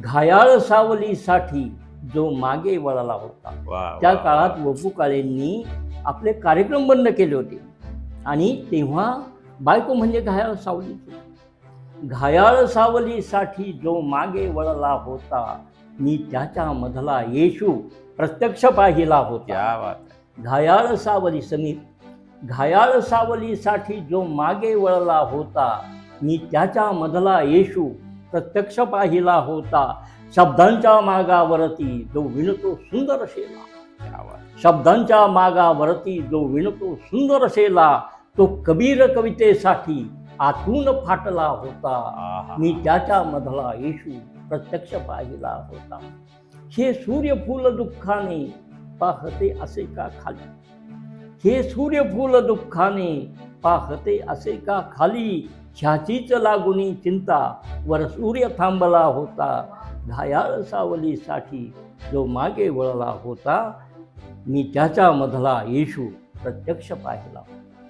घायाळ सावलीसाठी जो मागे वळला होता त्या काळात. वपू काळेंनी आपले कार्यक्रम बंद केले होते आणि तेव्हा बायको म्हणजे घायाळ सावली घायाळ सावलीसाठी जो मागे वळला होता मी त्याच्या मधला येशू प्रत्यक्ष पाहिला होता. घायाळ सावली समीर घायाळ सावलीसाठी जो मागे वळला होता मी त्याच्या मधला येशू प्रत्यक्ष पाहिला होता. शब्दांच्या मागावरती जो विणतो सुंदर शेला. शब्दांच्या मागावरती जो विणतो सुंदर शेला तो कबीर कवितेसाठी आतून फाटला होता. मी त्याच्या मधला येशू प्रत्यक्ष पाहिला होता. हे सूर्यफूल दुःखाने पाहते असे का खाली? हे सूर्यफूल दुःखाने पाहते असे का खाली? ह्याचीच लागुनी चिंता वर सूर्य थांबला होता. घायाळ सावलीसाठी जो मागे वळला होता मी त्याच्या मधला येशू प्रत्यक्ष पाहिला